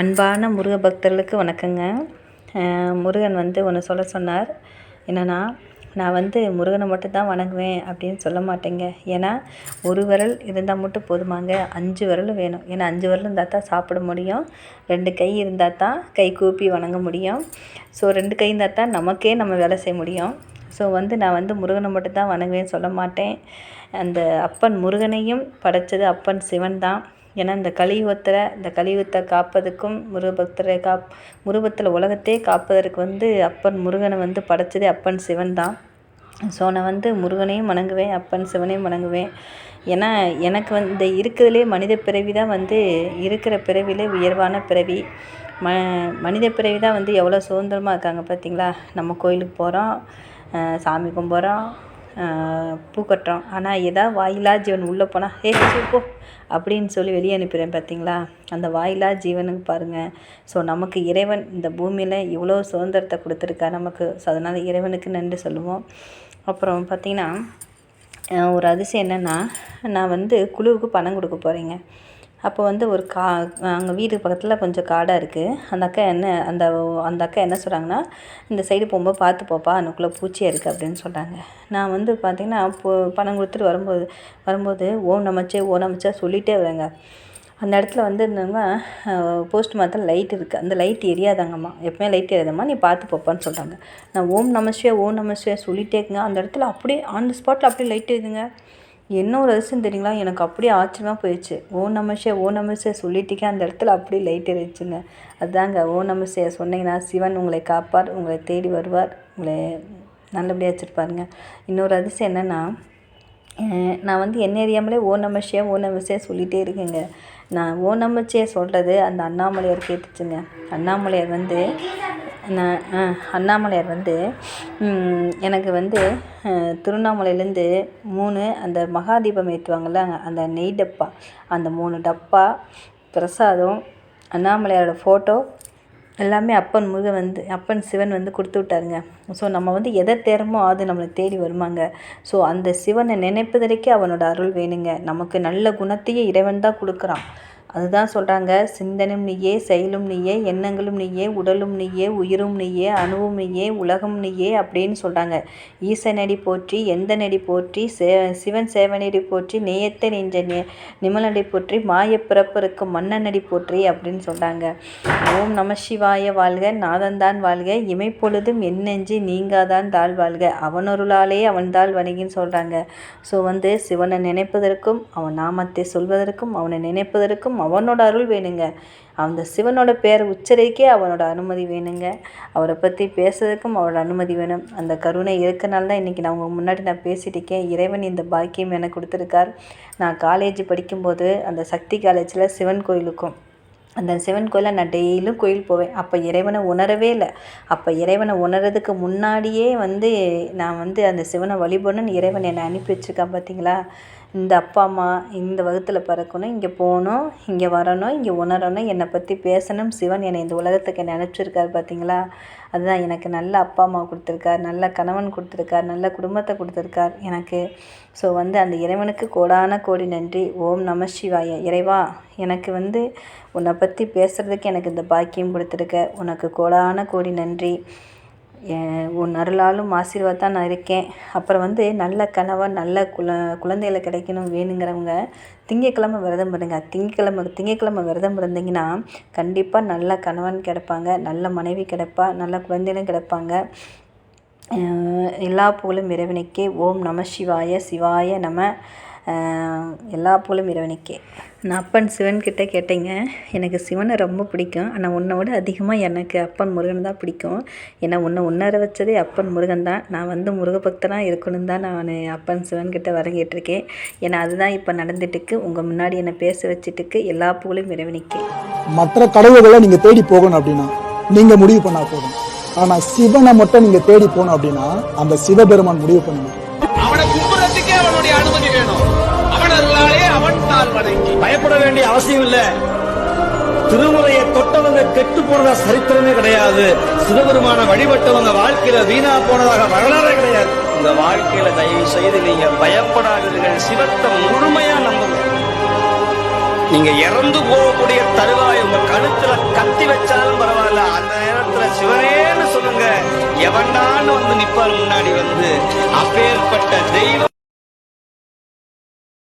அன்பான முருக பக்தர்களுக்கு வணக்கங்க. முருகன் வந்து ஒன்று சொல்ல சொன்னார். என்னென்னா நான் வந்து முருகனை மட்டும் தான் வணங்குவேன் அப்படின்னு சொல்ல மாட்டேங்க. ஏன்னா ஒரு விரல் இருந்தால் மட்டும் போதுமாங்க. அஞ்சு விரலும் வேணும். ஏன்னா அஞ்சு விரல் இருந்தால் தான் சாப்பிட முடியும். ரெண்டு கை இருந்தால் தான் கை கூப்பி வணங்க முடியும். ஸோ ரெண்டு கை இருந்தால் தான் நமக்கே நம்ம வேலை செய்ய முடியும். ஸோ வந்து நான் வந்து முருகனை மட்டும் தான் வணங்குவேன் சொல்ல மாட்டேன். அந்த அப்பன் முருகனையும் படைச்சது அப்பன் சிவன் தான். ஏன்னா இந்த கலியுகத்தில் இந்த கலியுகத்தை காப்பதுக்கும் முருகபக்தரை காப் முருகத்தில் உலகத்தையே காப்பதற்கு வந்து அப்பன் முருகனை வந்து படைச்சதே அப்பன் சிவன் தான். ஸோ நான் வந்து முருகனையும் வணங்குவேன் அப்பன் சிவனையும் வணங்குவேன். ஏன்னா எனக்கு வந்து இருக்கிறதுலே மனித பிறவி தான் வந்து இருக்கிற பிறவிலே உயர்வான பிறவி. ம மனித பிறவி தான் வந்து எவ்வளோ சுதந்திரமாக இருக்காங்க பார்த்தீங்களா நம்ம கோயிலுக்கு போகிறோம் சாமி கும்பிட்றோம் பூ கட்டுறோம். ஆனால் எதா வாயிலா ஜீவன் உள்ளே போனால் ஹே போ அப்படின்னு சொல்லி வெளியே அனுப்பிடுறேன் பார்த்தீங்களா அந்த வாயிலா ஜீவனுக்கு பாருங்கள் ஸோ நமக்கு இறைவன் இந்த பூமியில் இவ்வளோ சுதந்திரத்தை கொடுத்துருக்கா நமக்கு ஸோ அதனால் இறைவனுக்கு நன்றி சொல்லுவோம். அப்புறம் பார்த்திங்கன்னா ஒரு அதிசயம் என்னென்னா நான் வந்து குழுவுக்கு பணம் கொடுக்க போகிறேங்க அப்போ வந்து ஒரு கா அங்கே வீடு பக்கத்தில் கொஞ்சம் காடாக இருக்குது அந்த அக்கா என்ன அந்த அந்த அக்கா என்ன சொல்கிறாங்கன்னா இந்த சைடு போகும்போது பார்த்து போப்பா அதுக்குள்ளே பூச்சியாக இருக்குது அப்படின்னு சொல்கிறாங்க நான் வந்து பார்த்திங்கன்னா போ பணம் கொடுத்துட்டு வரும்போது வரும்போது ஓம் நமச்சே ஓ நமச்சா சொல்லிகிட்டே வரேங்க அந்த இடத்துல வந்து என்னன்னா போஸ்ட் மாத்திரம் லைட் இருக்குது அந்த லைட் எரியாதாங்கம்மா. எப்பவுமே லைட் எரியாதம்மா நீ பார்த்து போப்பான்னு சொல்கிறாங்க நான் ஓம் நமஸ்வே ஓம் நமஸ்வே சொல்லிட்டே இருக்குங்க அந்த இடத்துல அப்படியே ஆன் த ஸ்பாட்டில் அப்படியே லைட் எரியுதுங்க. என்ன ஒரு அதிசயம் தெரியுங்களா? எனக்கு அப்படியே ஆச்சரியமாக போயிடுச்சு ஓ நமசே ஓ நமசே சொல்லிட்டீங்க. அந்த இடத்துல அப்படியே லைட் எரிச்சுங்க அதுதாங்க ஓ நமசே சொன்னீங்கன்னா சிவன் உங்களை காப்பார் உங்களை தேடி வருவார் உங்களை நல்லபடியாக வச்சுருப்பாருங்க. இன்னொரு அதிசயம் என்னென்னா நான் வந்து என்ன அறியாமலே ஓ நமசியா ஓ நமசியா சொல்லிகிட்டே இருக்கேங்க. நான் ஓ நமச்சியை சொல்கிறது அந்த அண்ணாமலையார் கேட்டுச்சுங்க. அண்ணாமலையார் வந்து நான் அண்ணாமலையார் வந்து எனக்கு வந்து திருவண்ணாமலையிலேருந்து மூணு அந்த மகாதீபம் ஏற்றுவாங்கள்ல அந்த நெய் டப்பா அந்த மூணு டப்பா பிரசாதம் அண்ணாமலையாரோட ஃபோட்டோ எல்லாமே அப்பன் முருகன் வந்து அப்பன் சிவன் வந்து கொடுத்து விட்டாருங்க. ஸோ நம்ம வந்து எதை தேரமோ அது நம்மளை தேடி வருமாங்க. ஸோ அந்த சிவனை நினைப்பதற்கே அவனோட அருள் வேணுங்க. நமக்கு நல்ல குணத்தையே இறைவன் தான் கொடுக்குறான். அதுதான் சொல்கிறாங்க சிந்தனும் நீயே செயலும் நீயே எண்ணங்களும் நீயே உடலும் நீயே உயிரும் நீயே அணுவும் நீயே உலகம் நீயே அப்படின்னு சொல்கிறாங்க ஈசனடி போற்றி எந்த நடி போற்றி சே சிவன் சேவனடி போற்றி நேயத்தை நெஞ்ச நே நிமலடி போற்றி மாய பிறப்பிருக்கும் மன்னனடி போற்றி அப்படின்னு சொல்கிறாங்க ஓம் நம சிவாய வாழ்க நாதந்தான் வாழ்க இமைப்பொழுதும் என் நெஞ்சு நீங்காதான் தாழ் வாழ்க அவனொருளாலே அவன் தாழ் வணங்கின்னு சொல்கிறாங்க ஸோ வந்து சிவனை நினைப்பதற்கும் அவன் நாமத்தை சொல்வதற்கும் அவனை நினைப்பதற்கும் அவனோட அருள் வேணுங்க. அந்த சிவனோட பேரை உச்சரிக்கே அவனோட அனுமதி வேணுங்க. அவரை பற்றி பேசுறதுக்கும் அவரோட அனுமதி வேணும். அந்த கருணை இருக்கனால தான் இன்றைக்கி நான் உங்கள் முன்னாடி நான் பேசிட்டு இருக்கேன். இறைவன் இந்த பாக்கியம் எனக்கு கொடுத்துருக்கார். நான் காலேஜ் படிக்கும்போது அந்த சக்தி காலேஜில் சிவன் கோயிலுக்கும் அந்த சிவன் கோயிலில் நான் டெய்லியும் கோயில் போவேன். அப்போ இறைவனை உணரவே இல்லை. அப்போ இறைவனை உணர்றதுக்கு முன்னாடியே வந்து நான் வந்து அந்த சிவனை வழிபடணும்னு இறைவன் என்னை அனுப்பி வச்சுருக்கான் பார்த்தீங்களா இந்த அப்பா அம்மா இந்த வகுத்தில் பிறக்கணும் இங்கே போகணும் இங்கே வரணும் இங்கே உணரணும் என்னை பற்றி பேசணும். சிவன் என்னை இந்த உலகத்துக்கு நினச்சிருக்காரு பார்த்தீங்களா அதுதான் எனக்கு நல்ல அப்பா அம்மா கொடுத்துருக்கார் நல்ல கணவன் கொடுத்துருக்கார் நல்ல குடும்பத்தை கொடுத்துருக்கார் எனக்கு. ஸோ வந்து அந்த இறைவனுக்கு கோடான கோடி நன்றி. ஓம் நம சிவாய. இறைவா எனக்கு வந்து உன்னை பற்றி பேசுகிறதுக்கு எனக்கு இந்த பாக்கியம் கொடுத்துருக்க. உனக்கு கோடான கோடி நன்றி. உன் அருளாலும் ஆசீர்வாதம் நான் இருக்கேன். அப்புறம் வந்து நல்ல கணவன் நல்ல குல குழந்தைகளை கிடைக்கணும் வேணுங்கிறவங்க திங்கக்கிழமை விரதம் இருங்க. திங்கக்கிழமை திங்கக்கிழமை விரதம் இருந்தீங்கன்னா கண்டிப்பாக நல்ல கணவன் கிடைப்பாங்க நல்ல மனைவி கிடைப்பா நல்ல குழந்தைகளும் கிடைப்பாங்க. எல்லா புகழும் இறைவனுக்கே. ஓம் நம சிவாய சிவாய நம. எல்லா புகழும் இறைவனுக்கே. நான் அப்பன் சிவன் கிட்டே கேட்டேங்க எனக்கு சிவனை ரொம்ப பிடிக்கும். ஆனால் உன்னை விட அதிகமாக எனக்கு அப்பன் முருகன் தான் பிடிக்கும். ஏன்னா உன்னை உணர வச்சதே அப்பன் முருகன் தான். நான் வந்து முருகபக்தனாக இருக்கணும் தான் நான் அப்பன் சிவன் கிட்டே வரங்கிட்டிருக்கேன் ஏன்னா அதுதான் இப்போ நடந்துட்டுருக்கு. உங்கள் முன்னாடி என்னை பேச வச்சுட்டுக்கு எல்லா புகழும் இறைவனுக்கே. மற்ற கடவுள்களை நீங்கள் தேடி போகணும் அப்படின்னா நீங்கள் முடிவு பண்ணால் போதும். ஆனால் சிவனை மட்டும் நீங்கள் தேடி போகணும் அப்படின்னா அந்த சிவபெருமான் முடிவு பண்ணுங்க அவசியம் இல்ல. திருமுறையை தொட்டவங்க கெட்டு போனதா சரித்திரமே கிடையாது. சிவபெருமான வழிபட்டவங்க வாழ்க்கையில வீணா போனதாக வரலாறே கிடையாது. இந்த வாழ்க்கையில தயவு செய்து நீங்க பயப்படாதீர்கள். சிவத்தை முழுமையா நம்புங்க. நீங்க இறந்து போகக்கூடிய தருவாய் உங்க கழுத்துல கத்தி வச்சாலும் பரவாயில்ல. அந்த நேரத்துல சிவனேன்னு சொல்லுங்க. எவன்டான்னு வந்து நிப்பார் முன்னாடி வந்து அப்பேற்பட்ட